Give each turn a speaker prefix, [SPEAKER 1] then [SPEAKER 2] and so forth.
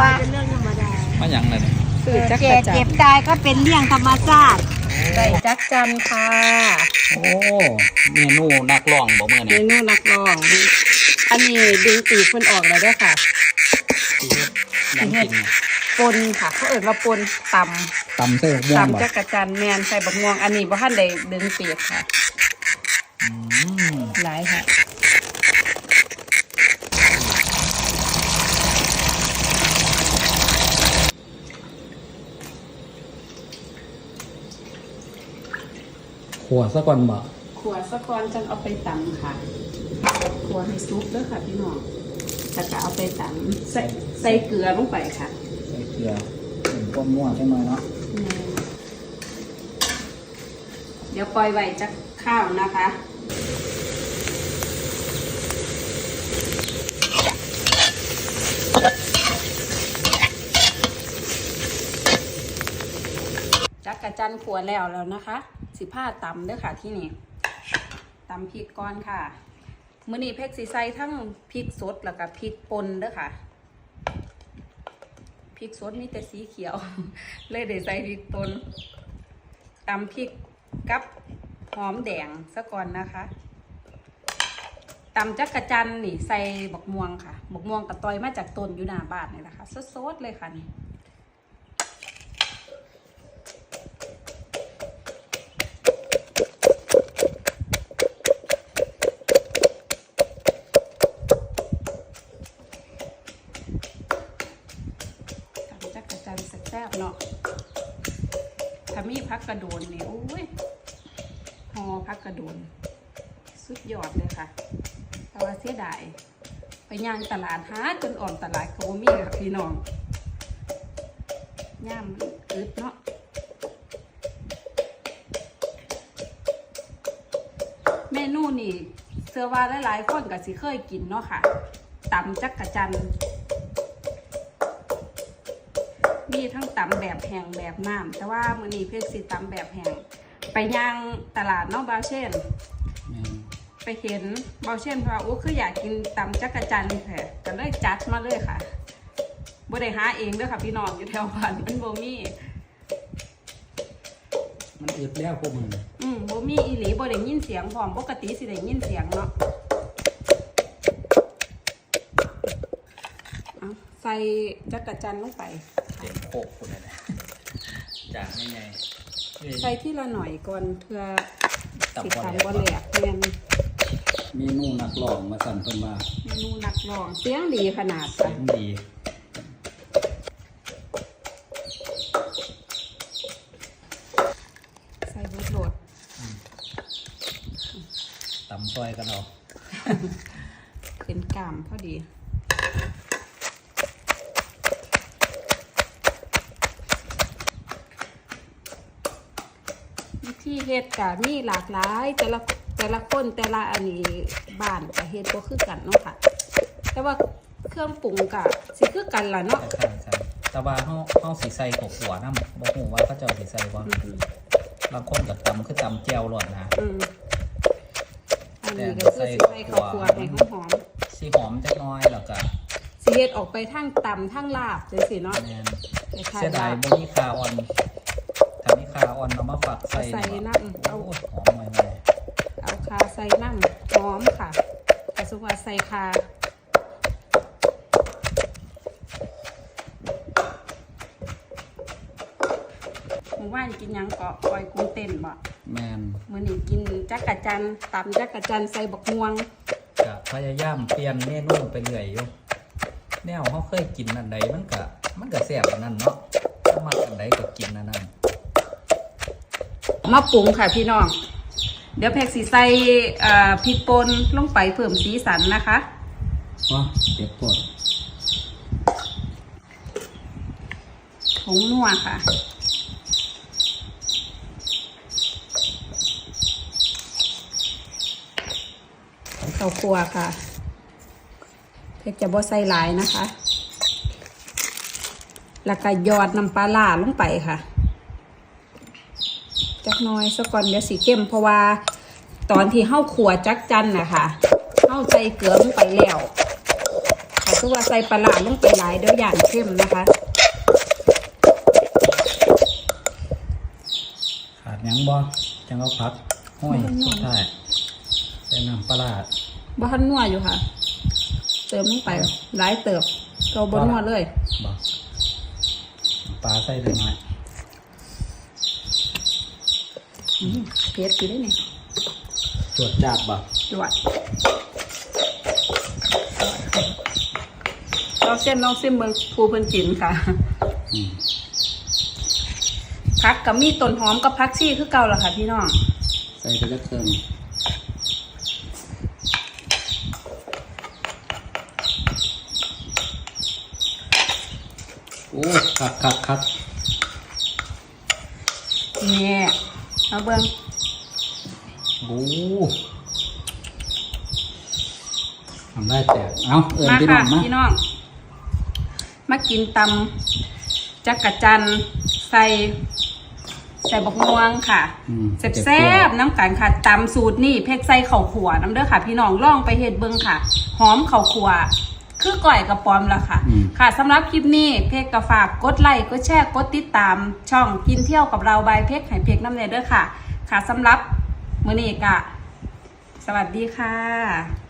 [SPEAKER 1] ว่า
[SPEAKER 2] เป็นเรื่องธรรมดา
[SPEAKER 3] มาหยังเลยเนี่ย
[SPEAKER 2] สื่อจัก
[SPEAKER 1] แก่
[SPEAKER 2] กะจั
[SPEAKER 1] เจ็
[SPEAKER 2] น
[SPEAKER 1] บตายก็เป็นเรื่องธรรมชาติ
[SPEAKER 2] ใส่จักจันค่ะ
[SPEAKER 3] โอ้เมนูนักร้องบ่เมื่อ
[SPEAKER 2] เม
[SPEAKER 3] นี่
[SPEAKER 2] นูนักร้อง อันนี้ดึงปีกเพิ่นออกแล้วเด้วยค่ะ
[SPEAKER 3] ที่เฮ็ดหยังกินเนี่ย
[SPEAKER 2] ปนค่ะเขาเอิ้นว่าปนต
[SPEAKER 3] ตำเส้นำม่วงบ่
[SPEAKER 2] ตำจักกะจันแมนใส่บักม่วงอันนี้บ่ทันได้ดึงปีกค่ะ
[SPEAKER 3] อืม
[SPEAKER 2] หลายค่ะ
[SPEAKER 3] ขัวซะก่อนบ่
[SPEAKER 2] ขัวสะกอนจังเอาไปตำค่ะขัวให้ซุปเด้อค่ะพี่น้องแล้วก็เอาไปตำใส่ใส่เกลือลงไปค่ะ
[SPEAKER 3] ใส่เกลือเป็นก้มม่วงจังหน่อยเนาะ
[SPEAKER 2] เดี๋ยวปล่อยไว้จักข้าวนะคะ กระจันขวแล้วแล้วนะคะสิผ้าตำเด้อค่ะที่นี่ตำพริกก้อนค่ะมื้อนี้เพกสีใส่ทั้งพริกสดแล้วก็พริกป่นเด้อค่ะพริกสดมีแต่สีเขียว เลยได้ใส่พริกป่นตำพริกกับหอมแดงซะก่อนนะคะตำจักกระจันนี่ใส่บักม่วงค่ะบักม่วงกระตอยมาจากต้นอยู่หน้าบ้านนี่แหละค่ะสดๆเลยค่ะนี่ มีพักกระโดนนี่โอ้ยหอพักกระโดน สุดยอดเลยค่ะ แต่ว่าเสียดายไปย่างตลาดหาจนอ่อนตลาดโก็บ่มีค่ะพี่น้องย่ามมันอึดเนาะเมนูนี่เสื้อว่าหลายๆคนก็สิเคยกินเนาะค่ะตำจักกะจัน มีทั้งตำแบบแห้งแบบน้ำแต่ว่ามื้อนี้เพื่อสิตำแบบแห้งไปย่างตลาดเน้องบาวเช่น
[SPEAKER 3] แม่น
[SPEAKER 2] ไปเห็นบาวเช่นเพราะว่าโอ้คืออยากกินตำจักระจันแผลก็เลยจัดมาเลยค่ะบ่ได้หาเองเด้วยค่ะพี่น้องอยู่แถวบ้านมันบ่มี
[SPEAKER 3] มันอึดแล้วพวกมึง
[SPEAKER 2] อืมบ่มีอีหลีบ่ได้ยินเสียงพร้อมปกติสิได้ยินเสียงเนาะเอาใส่จักระจันลงไป
[SPEAKER 3] เต็มโคกคนเลยนะ จากง่ายๆเอ้ย
[SPEAKER 2] ใส่ที่ละหน่อยก่อนเพื่อสิ
[SPEAKER 3] ตำบ่
[SPEAKER 2] ตำ
[SPEAKER 3] แหล
[SPEAKER 2] บ่
[SPEAKER 3] ก
[SPEAKER 2] แหลกแม่น
[SPEAKER 3] เมนูนักร้องมาสั่นเพิ่นว่า
[SPEAKER 2] เมนูนักร้องเสียงดีขนาด
[SPEAKER 3] เสี
[SPEAKER 2] ค่ะ
[SPEAKER 3] ยงดี
[SPEAKER 2] ใส่บุดโหลด
[SPEAKER 3] ตำซอยกันเอา
[SPEAKER 2] เป็นกามพอดี วิธีเฮ็ดกะมีหลากหลาย แต่ละแต่ละคนแต่ละอันนี้บ้านกะเฮ็ดบ่คือกันเนาะค่ะ แต่ว่าเครื่องปรุงกะสิคือกันล่ะเนาะ
[SPEAKER 3] คล้ายๆกันแต่ว่าเฮาเฮาสิใส่กับหัวนำบ่ฮู้ว่าเขาเจ้าสิใส่บ่
[SPEAKER 2] อืม
[SPEAKER 3] บางคนก็ตำคือตำแจ่วรสนะ
[SPEAKER 2] อืมอันนี้ก็คือสิใส่ข้าวคั่วให้หอม
[SPEAKER 3] สิหอมจักหน้อยแล้วก็
[SPEAKER 2] ๆสิเฮ็ดออกไปทางตำทางลาบจังซี่เนาะ
[SPEAKER 3] แม่น
[SPEAKER 2] คล้ายๆ
[SPEAKER 3] เสียดาย
[SPEAKER 2] ลาบ
[SPEAKER 3] บ่มีคาออนถ้ามีคา ออนเอามาฝักใส่
[SPEAKER 2] ใส่
[SPEAKER 3] นี่
[SPEAKER 2] น้ำ
[SPEAKER 3] เอา
[SPEAKER 2] เอา
[SPEAKER 3] หอมหน่อย
[SPEAKER 2] เอาคาใส่น้ำหอมค่ะแต่สุว่าใส่คาหมู่บ้านกินหยังเกาะปล่อยกุ้งเต้นบ่
[SPEAKER 3] ๆแม่น
[SPEAKER 2] มื้อนี้กินจักกะจันตำจักกะจันใส่บักม่วง
[SPEAKER 3] ก็พยายามเปลี่ยนเมนูไปเรื่อยอยู่แนวเฮาเคยกินอันใดมันก็มันก็แซ่บอันนั้นเนาะถ้ามักอันใดก็กินอันนั้น
[SPEAKER 2] มาปรุงค่ะพี่น้อง เดี๋ยวแพกสีใส่เอ่อพริกป่นลงไปเพิ่มสีสันนะคะ
[SPEAKER 3] อ๋อเด็กปวด
[SPEAKER 2] ผงนัวค่ะข้าวคั่วค่ะ เพชรจะบ่ใส่หลายนะคะ แล้วก็หยอดน้ำปลาล่าลงไปค่ะ จักหน้อยสักก่อนเดี๋ยวสีเข้มเพราะว่าตอนที่เฮ้าขัวจักจันนะคะเฮ้าใส่เกลือลงไปแล้วถ้าสคือว่าใส่ปลาร้าลงไปหลายเดี๋ยวอย่างเข้มนะคะ
[SPEAKER 3] ขาดหยังบ่จังเอาพักห้อยสุดท้ายใส่น้ำปลาร้า
[SPEAKER 2] บ่ทันนัวอยู่ค่ะ เติมลงไปหลายเติบเราบนนัวเลย
[SPEAKER 3] บ่ปลาใส่เล็กน้อย
[SPEAKER 2] อืม เผ็ดอยู่ได้นี่
[SPEAKER 3] จวดจาดบ่
[SPEAKER 2] จวดเราเส้นลองซิมเบิงภูเพิ่นจินค่ะ
[SPEAKER 3] อืม
[SPEAKER 2] พักกับมีต้นหอมกับพักชี่คือเก่าล่ะค่ะพี่น้อง
[SPEAKER 3] ใส่ไปจักเติมโอ้คักคักคัก
[SPEAKER 2] นี่ เอาเบิง
[SPEAKER 3] โอ้ทำได้แต่เอาเอิญ
[SPEAKER 2] มา
[SPEAKER 3] พี่น้
[SPEAKER 2] ค่ะ
[SPEAKER 3] องมา
[SPEAKER 2] พี่น้อง มากินตำจักกะจันใส่ ใส่บกม่วงค่ะ
[SPEAKER 3] อืม
[SPEAKER 2] แซ่บๆน้ำกันค่ะตำสูตรนี่เพกใส่ข้าวขัวน้ำเด้อค่ะ พี่น้องลองไปเฮ็ดเบิ่งค่ะ หอมข้าวขัว คือก่อยกระปอมละค่ะ
[SPEAKER 3] อืม
[SPEAKER 2] ค่ะสำหรับคลิปนี้เพกกระฝากกดไลค์กดแชร์กดติดตาม ช่องกินเที่ยวกับเราบายเพกไห่เพกน้ำเนยเด้อค่ะ ค่ะสำหรับมื้อนี้กะ สวัสดีค่ะ